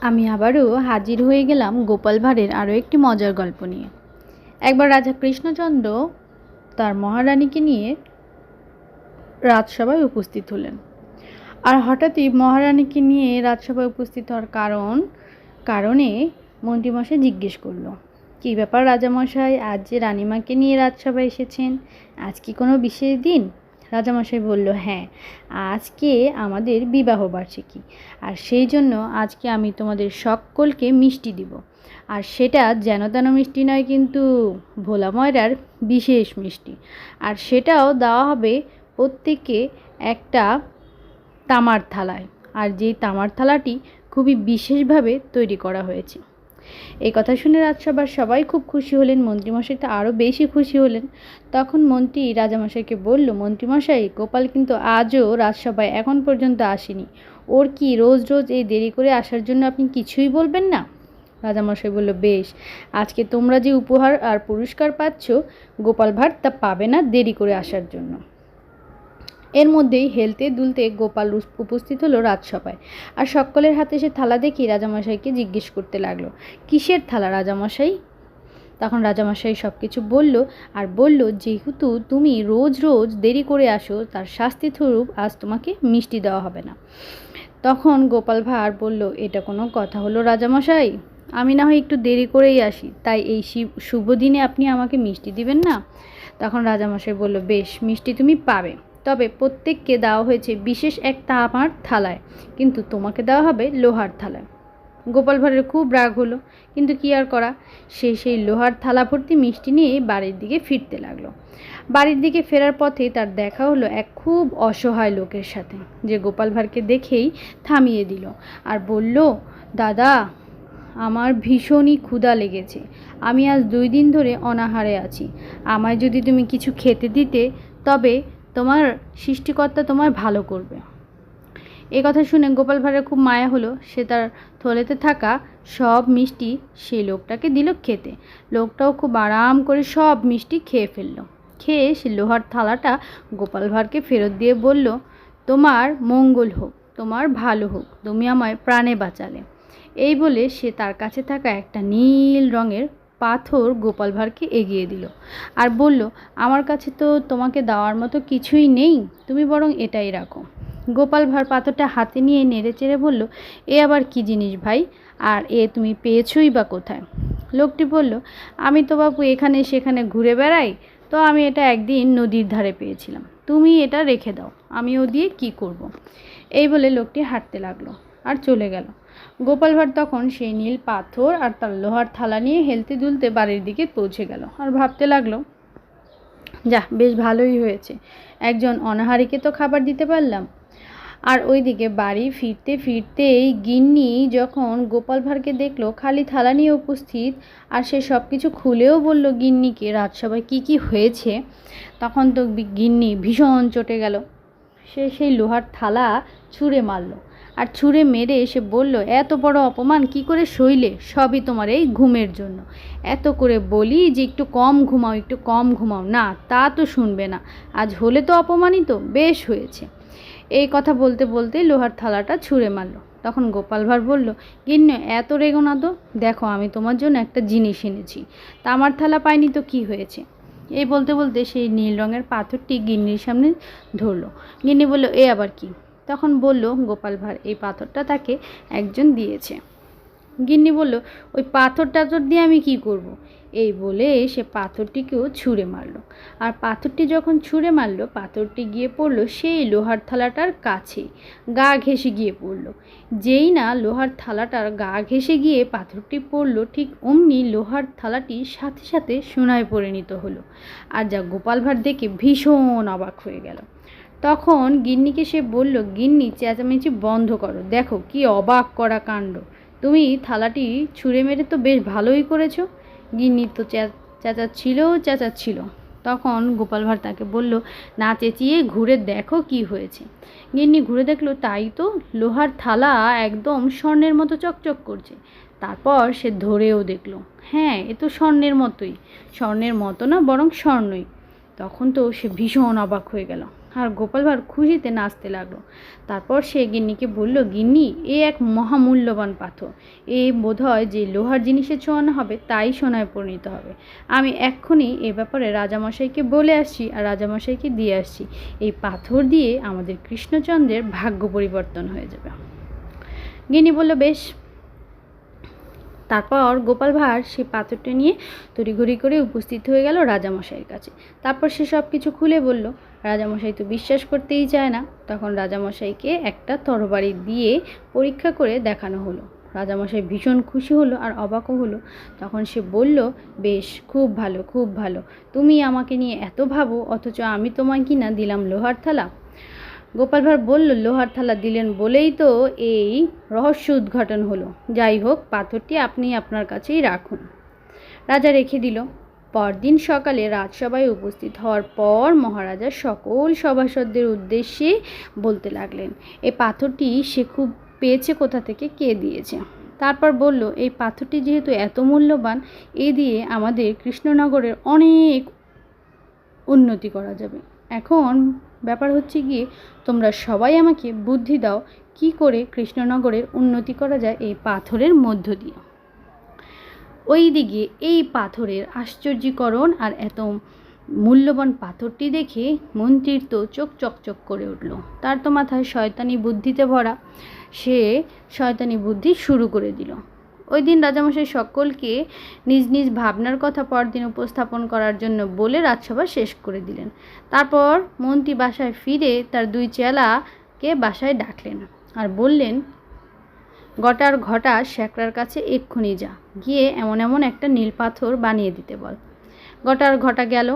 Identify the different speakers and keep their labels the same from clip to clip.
Speaker 1: আমি আবারও হাজির হয়ে গেলাম গোপাল ভাঁড়ের আরও একটি মজার গল্প নিয়ে। একবার রাজা কৃষ্ণচন্দ্র তার মহারানীকে নিয়ে রাজসভায় উপস্থিত হলেন। আর হঠাৎই মহারানীকে নিয়ে রাজসভায় উপস্থিত হওয়ার কারণ, কারণে মন্ত্রীমশাই জিজ্ঞেস করল, কী ব্যাপার রাজামশাই, আজ যে রানীমাকে নিয়ে রাজসভায় এসেছেন, আজ কি কোনো বিশেষ দিন? রাজামশাই বলল হ্যাঁ আজকে আমাদের বিবাহ বার্ষিকী। আর সেই জন্য আজকে আমি তোমাদের সকলকে মিষ্টি দিব। আর সেটা যেন তেন মিষ্টি নয়, কিন্তু ভোলা ময়রার বিশেষ মিষ্টি। আর সেটাও দেওয়া হবে প্রত্যেকে একটা তামার থালায়। আর যেই তামার থালাটি খুবই বিশেষভাবে তৈরি করা হয়েছে। এই কথা শুনে রাজসভার সবাই খুব খুশি হলেন, মন্ত্রীমশাই তো আরও বেশি খুশি হলেন। তখন মন্ত্রী রাজামশাইকে বলল, মন্ত্রীমশাই, গোপাল কিন্তু আজও রাজসভায় এখন পর্যন্ত আসেনি। ওর কি রোজ রোজ এই দেরি করে আসার জন্য আপনি কিছুই বলবেন না? রাজামশাই বলল, বেশ, আজকে তোমরা যে উপহার আর পুরস্কার পাচ্ছ, গোপাল ভাঁড় তা পাবে না দেরি করে আসার জন্য। এর মধ্যেই হেলতে দুলতে গোপাল উপস্থিত হলো রাজসভায়। আর সকলের হাতে সে থালা দেখি রাজামশাইকে জিজ্ঞেস করতে লাগল, কিসের থালা রাজামশাই? তখন রাজামশাই সব কিছু বলল, আর বলল, যেহেতু তুমি রোজ রোজ দেরি করে আসো, তার শাস্তি স্বরূপ আজ তোমাকে মিষ্টি দেওয়া হবে না। তখন গোপাল ভাঁড় বলল, এটা কোনো কথা হলো রাজামশাই? আমি না হয় একটু দেরি করেই আসি, তাই এই শুভ দিনে আপনি আমাকে মিষ্টি দিবেন না? তখন রাজামশাই বলল, বেশ, মিষ্টি তুমি পাবে। তবে প্রত্যেককে দেওয়া হয়েছে বিশেষ এক তামার থালায়। কিন্তু তোমাকে দেওয়া হবে লোহার থালায়। গোপাল ভাঁড়ের খুব রাগ হলো। কিন্তু কি আর করা? সে সেই লোহার থালা ভর্তি মিষ্টি নিয়ে বাড়ির দিকে ফিরতে লাগল। বাড়ির দিকে ফেরার পথে তার দেখা হলো এক খুব অসহায় লোকের সাথে, যে গোপাল ভাঁড়কে দেখেই থামিয়ে দিল আর বলল, দাদা, আমার ভীষণই ক্ষুধা লেগেছে। আমি আজ দুই দিন ধরে অনাহারে আছি। আমায় যদি তুমি কিছু খেতে দিতে, তবে তোমার সৃষ্টিকর্তা তোমায় ভালো করবে। এ কথা শুনে গোপাল ভাঁড়ের খুব মায়া হলো। সে তার থলেতে থাকা সব মিষ্টি সেই লোকটাকে দিল খেতে। লোকটাও খুব আরাম করে সব মিষ্টি খেয়ে ফেলল। খেয়ে সে লোহার থালাটা গোপাল ভাঁড়কে ফেরত দিয়ে বলল, তোমার মঙ্গল হোক, তোমার ভালো হোক, তুমি আমায় প্রাণে বাঁচালে। এই বলে সে তার কাছে থাকা একটা নীল রঙের পাথর গোপাল ভাঁড়কে এগিয়ে দিল আর বলল, আমার কাছে তো তোমাকে দেওয়ার মতো কিছুই নেই, তুমি বরং এটাই রাখো। গোপাল ভাঁড় পাথরটা হাতে নিয়ে নেড়ে চেড়ে বলল, এ আবার কি জিনিস ভাই, আর এ তুমি পেয়েছই বা কোথায়? লোকটি বলল, আমি তো বাবু এখানে সেখানে ঘুরে বেড়াই, তো আমি এটা একদিন নদীর ধারে পেয়েছিলাম। তুমি এটা রেখে দাও আমি ও দিয়ে কি করব। এই বলে লোকটি হাঁটতে লাগল আর চলে গেল। গোপাল ভাঁড় তখন সেই নীল পাথর আর তার লোহার থালা নিয়ে হেলতে দুলতে বাড়ির দিকে পৌঁছে গেল আর ভাবতে লাগল যা বেশ ভালোই হয়েছে। একজন অনাহারিকে তো খাবার দিতে পারলাম। আর ওইদিকে বাড়ি ফিরতে ফিরতেই গিন্নি যখন গোপাল ভাঁড়কে দেখল, খালি থালা নিয়ে উপস্থিত আর সে সব কিছু খুলেও বলল, গিন্নিকে রাজসভায় কী কী হয়েছে? তখন তো গিন্নি ভীষণ চটে গেল। সে সেই লোহার থালা ছুঁড়ে মারলো। আর ছুঁড়ে মেরে এসে বলল, এত বড় অপমান কি করে সইলে? সবই তোমার এই ঘুমের জন্য। এত করে বলি যে একটু কম ঘুমাও, একটু কম ঘুমাও। না, তা তো শুনবে না। আজ হলে তো অপমানিত বেশ হয়েছে। এই কথা বলতে বলতে লোহার থালাটা ছুঁড়ে মারলো। তখন গোপাল ভাঁড় বলল, গিন্নি, এত রেগো না তো। দেখো, আমি তোমার জন্য একটা জিনিস এনেছি। তামার থালা পাইনি তো কি হয়েছে? এই বলতে বলতে সেই নীল রঙের পাথরটি গিন্নির সামনে ধরলো। গিন্নি বলল, এ আবার কি? তখন বলল, গোপাল ভাঁড়, এই পাথরটা তাকে একজন দিয়েছে। গিন্নি বলল, ওই পাথর টাথর দিয়ে আমি কি করব। এই বলে সে পাথরটিকেও ছুঁড়ে মারলো। আর পাথরটি যখন ছুঁড়ে মারলো, পাথরটি গিয়ে পড়ল সেই লোহার থালাটার কাছে, গা ঘেঁষে গিয়ে পড়ল। যেই না লোহার থালাটার গা ঘেঁষে গিয়ে পাথরটি পড়ল, ঠিক অমনি লোহার থালাটি সাথে সাথে সোনায় পরিণত হলো। আর যা গোপাল ভাঁড় দেখে ভীষণ অবাক হয়ে গেল। তখন গিন্নিকে সে বলল, গিন্নি, চেঁচামেচি বন্ধ করো। দেখো কি অবাক করা কাণ্ড। তুমি থালাটি ছুঁড়ে মেরে তো বেশ ভালোই করেছ। গিন্নি তো চেঁচাচ্ছিল চেঁচাচ্ছিল। তখন গোপাল ভাঁড় তাকে বলল, না চেঁচিয়ে ঘুরে দেখো কি হয়েছে। গিন্নি ঘুরে দেখল, তাই তো, লোহার থালা একদম স্বর্ণের মতো চকচক করছে। তারপর সে ধরেও দেখল হ্যাঁ এ তো স্বর্ণের মতোই। স্বর্ণের মতো না, বরং স্বর্ণই। তখন তো সে ভীষণ অবাক হয়ে গেল। আর গোপাল ভাঁড় খুশিতে নাচতে লাগল। তারপর সে গিন্নিকে বলল, গিন্নি, এ এক মহামূল্যবান পাথর। এ বোধ হয় যে লোহার জিনিসে ছোঁয়ানো হবে, তাই সোনায় পরিণত হবে। আমি এক্ষুনি এ ব্যাপারে রাজামশাইকে বলে আসছি আর রাজামশাইকে দিয়ে আসছি। এই পাথর দিয়ে আমাদের কৃষ্ণচন্দ্রের ভাগ্য পরিবর্তন হয়ে যাবে। গিন্নি বলল, বেশ তারপর গোপাল ভাঁড় সেই পাথরটা নিয়ে তড়িঘড়ি করে উপস্থিত হয়ে গেল রাজামশাইয়ের কাছে। তারপর সে সব কিছু খুলে বলল, রাজামশাই তো বিশ্বাস করতেই চায় না। তখন রাজামশাইকে একটা তরবারি দিয়ে পরীক্ষা করে দেখানো হলো। রাজামশাই ভীষণ খুশি হলো আর অবাকও হলো। তখন সে বলল, বেশ, খুব ভালো খুব ভালো। তুমি আমাকে নিয়ে এত ভাবো, অথচ আমি তোমায় কি না দিলাম লোহার থালা? গোপাল ভাঁড় বলল, লোহার থালা দিলেন বলেই তো এই রহস্য উদ্ঘাটন হলো। যাই হোক, পাথরটি আপনি আপনার কাছেই রাখুন। রাজা রেখে দিল। পরদিন সকালে রাজসভায় উপস্থিত হওয়ার পর মহারাজা সকল সভাসদদের উদ্দেশ্যে বলতে লাগলেন এই পাথরটি সে খুব পেয়েছে কোথা থেকে? কে দিয়েছে? তারপর বলল, এই পাথরটি যেহেতু এত মূল্যবান, এ দিয়ে আমাদের কৃষ্ণনগরের অনেক উন্নতি করা যাবে। এখন ব্যাপার হচ্ছে গিয়ে, তোমরা সবাই আমাকে বুদ্ধি দাও কি করে কৃষ্ণনগরের উন্নতি করা যায় এই পাথরের মধ্য দিয়ে। ওই দিকে এই পাথরের আশ্চর্যকরণ আর এত মূল্যবান পাথরটি দেখে মন্ত্রীর তো চোখ চকচক করে উঠল। তার তো মাথায় শয়তানি বুদ্ধিতে ভরা। সে শয়তানি বুদ্ধি শুরু করে দিল। ওই দিন রাজামশাই সকলকে নিজ নিজ ভাবনার কথা পরদিন উপস্থাপন করার জন্য বলে রাজসভা শেষ করে দিলেন। তারপর মন্ত্রী বাসায় ফিরে তার দুই চেলাকে বাসায় ডাকলেন আর বললেন, গটার ঘটা শ্যাকরার কাছে এক্ষুনি যা, গিয়ে এমন এমন একটা নীল পাথর বানিয়ে দিতে বল। গটার ঘটা গেল?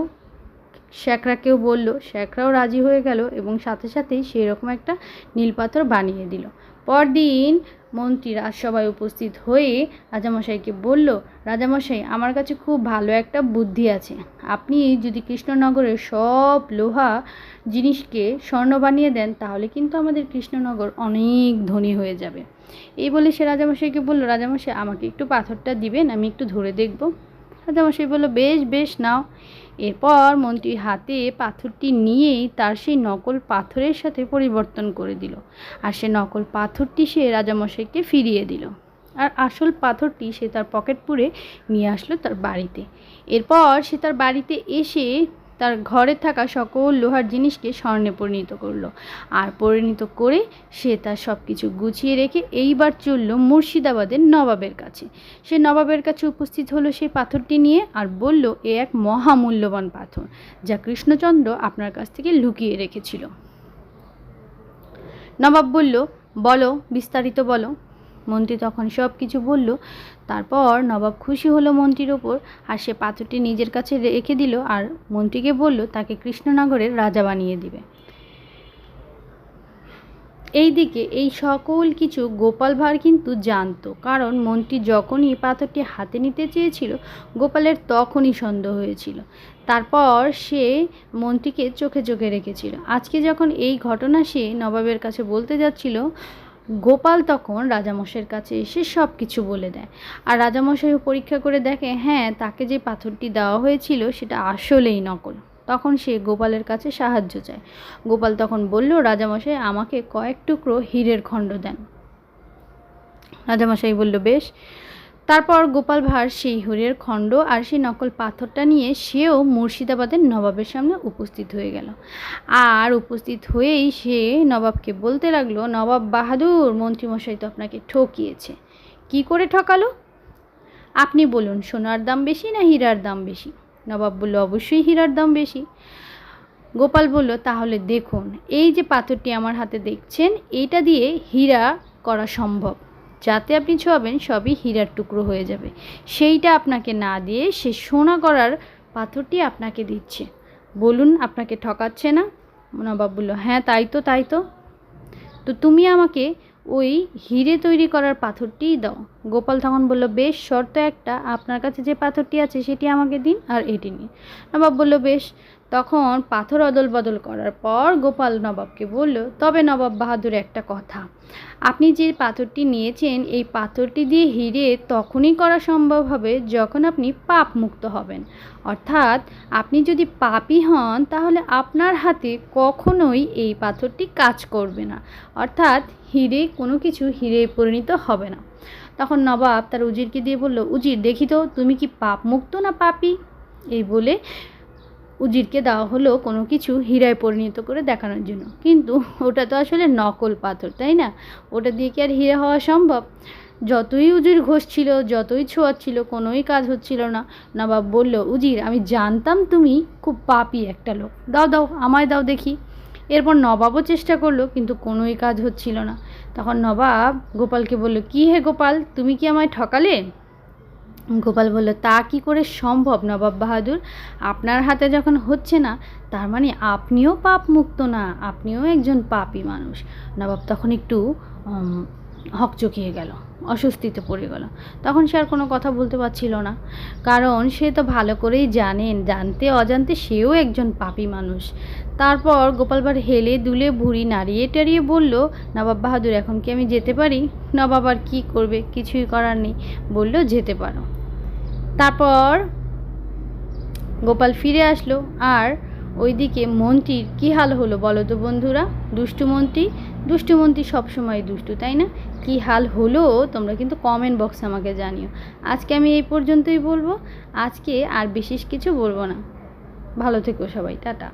Speaker 1: শ্যাকরাকেও বলল শ্যাকরাও রাজি হয়ে গেল এবং সাথে সাথেই সেই রকম একটা নীল পাথর বানিয়ে দিল। পরদিন মন্ত্রী রাজসভায় উপস্থিত হয়ে রাজামশাইকে বলল, রাজামশাই, আমার কাছে খুব ভালো একটা বুদ্ধি আছে। আপনি যদি কৃষ্ণনগরের সব লোহা জিনিসকে স্বর্ণ বানিয়ে দেন, তাহলে কিন্তু আমাদের কৃষ্ণনগর অনেক ধনী হয়ে যাবে। এই বলে সে রাজামশাইকে বলল, রাজামশাই, আমাকে একটু পাথরটা দিবেন, আমি একটু ধরে দেখব। রাজামশাই বলল, বেশ বেশ, নাও। এরপর মন্ত্রীর হাতে পাথরটি নিয়েই তার সেই নকল পাথরের সাথে পরিবর্তন করে দিল। আর সে নকল পাথরটি সে রাজামশাইকে ফিরিয়ে দিল। আর আসল পাথরটি সে তার পকেট পুরে নিয়ে আসলো তার বাড়িতে। এরপর সে তার বাড়িতে এসে তার ঘরে থাকা সকল লোহার জিনিসকে স্বর্ণে পরিণত করল। আর পরিণত করে সে তার সব কিছু গুছিয়ে রেখে এইবার চলল মুর্শিদাবাদের নবাবের কাছে। সে নবাবের কাছে উপস্থিত হলো সেই পাথরটি নিয়ে আর বলল, এ এক মহামূল্যবান পাথর, যা কৃষ্ণচন্দ্র আপনার কাছ থেকে লুকিয়ে রেখেছিল। নবাব বলল, বলো, বিস্তারিত বলো। মন্ত্রী তখন সব কিছু বলল। তারপর নবাব খুশি হলো মন্ত্রীর ওপর আর সে পাথরটি নিজের কাছে রেখে দিল আর মন্ত্রীকে বলল, তাকে কৃষ্ণনগরের রাজা বানিয়ে দিবে। এইদিকে এই সকল কিছু গোপাল ভাঁড় কিন্তু জানতো, কারণ মন্ত্রী যখনই পাথরটি হাতে নিতে চেয়েছিল, গোপালের তখনই সন্দেহ হয়েছিল। তারপর সে মন্ত্রীকে চোখে চোখে রেখেছিল। আজকে যখন এই ঘটনা সে নবাবের কাছে বলতে যাচ্ছিল গোপাল তখন রাজামশের কাছে এসে সব কিছু বলে দেয়। আর রাজামশাইও পরীক্ষা করে দেখে হ্যাঁ তাকে যে পাথরটি দেওয়া হয়েছিল সেটা আসলেই নকল। তখন সে গোপালের কাছে সাহায্য চায়। গোপাল তখন বলল, রাজামশাই, আমাকে কয়েক টুকরো হীরের খণ্ড দেন। রাজামশাই বলল, বেশ তারপর গোপাল ভাঁড় সেই হীরের খণ্ড আর সেই নকল পাথরটা নিয়ে সেও মুর্শিদাবাদের নবাবের সামনে উপস্থিত হয়ে গেল। আর উপস্থিত হয়েই সে নবাবকে বলতে লাগল, নবাব বাহাদুর, মন্ত্রীমশাই তো আপনাকে ঠকিয়েছে। কি করে ঠকালো? আপনি বলুন, সোনার দাম বেশি না হীরার দাম বেশি? নবাব বলল, অবশ্যই হীরার দাম বেশি। গোপাল বলল, তাহলে দেখুন, এই যে পাথরটি আমার হাতে দেখছেন, এইটা দিয়ে হীরা করা সম্ভব। যাতে আপনি ছোঁয়াবেন সবই হীরার টুকরো হয়ে যাবে। সেইটা আপনাকে না দিয়ে সে সোনা করার পাথরটি আপনাকে দিচ্ছে। বলুন, আপনাকে ঠকাচ্ছে না? নবাব বলল হ্যাঁ তাই তো তাই তো। তো তুমি আমাকে ওই হিরে তৈরি করার পাথরটিই দাও। গোপাল তখন বলল, বেশ, শর্ত একটা। আপনার কাছে যে পাথরটি আছে, সেটি আমাকে দিন আর এটি নিন। নবাব বলল, বেশ তখন পাথর অদল বদল করার পর গোপাল নবাবকে বলল, তবে নবাব বাহাদুর, একটা কথা। আপনি যে পাথরটি নিয়েছেন, এই পাথরটি দিয়ে হিরে তখনই করা সম্ভব হবে যখন আপনি পাপ মুক্ত হবেন। অর্থাৎ আপনি যদি পাপী হন, তাহলে আপনার হাতে কখনোই এই পাথরটি কাজ করবে না। অর্থাৎ হিরে কোনো কিছু হিরে পরিণত হবে না। তখন নবাব তার উজিরকে দিয়ে বলল, উজির, দেখি তো, তুমি কি পাপ মুক্ত না পাপী? এই বলে উজিরকে দেওয়া হলো কোনো কিছু হীরায় পরিণত করে দেখানোর জন্য। কিন্তু ওটা তো আসলে নকল পাথর, তাই না? ওটা দিয়ে কি আর হীরা হওয়া সম্ভব? যতই উজির ঘষছিল যতই ছোঁয়াচ্ছিল কোনোই কাজ হচ্ছিল না। নবাব বলল, উজির, আমি জানতাম তুমি খুব পাপি একটা লোক। দাও দাও, আমায় দাও দেখি। এরপর নবাবও চেষ্টা করল, কিন্তু কোনোই কাজ হচ্ছিল না। তখন নবাব গোপালকে বলল, কী হে গোপাল, তুমি কি আমায় ঠকালে? গোপাল বলল, তা কি করে সম্ভব নবাব বাহাদুর? আপনার হাতে যখন হচ্ছে না, তার মানে আপনিও পাপ মুক্ত না, আপনিও একজন পাপী মানুষ। নবাব তখন একটু হকচকিয়ে গেল, অস্বস্তিতে পড়ে গেল। তখন সে আর কোনো কথা বলতে পারছিল না, কারণ সে তো ভালো করেই জানেন, জানতে অজান্তে সেও একজন পাপী মানুষ। তারপর গোপালবার হেলে দুলে ভুঁড়ি নাড়িয়ে টাড়িয়ে বলল, নবাব বাহাদুর, এখন কি আমি যেতে পারি? নবাব, আর কী করবে? কিছুই করার নেই। বলল, যেতে পারো। তারপর গোপাল ফিরে আসলো। আর ওইদিকে মন্ত্রীর কী হাল হলো বলো তো বন্ধুরা? দুষ্টু মন্ত্রী? দুষ্টু মন্ত্রী সবসময় দুষ্টু, তাই না? কী হাল হলো তোমরা কিন্তু কমেন্ট বক্সে আমাকে জানিও। আজকে আমি এই পর্যন্তই বলব। আজকে আর বিশেষ কিছু বলব না। ভালো থেকো সবাই, টাটা।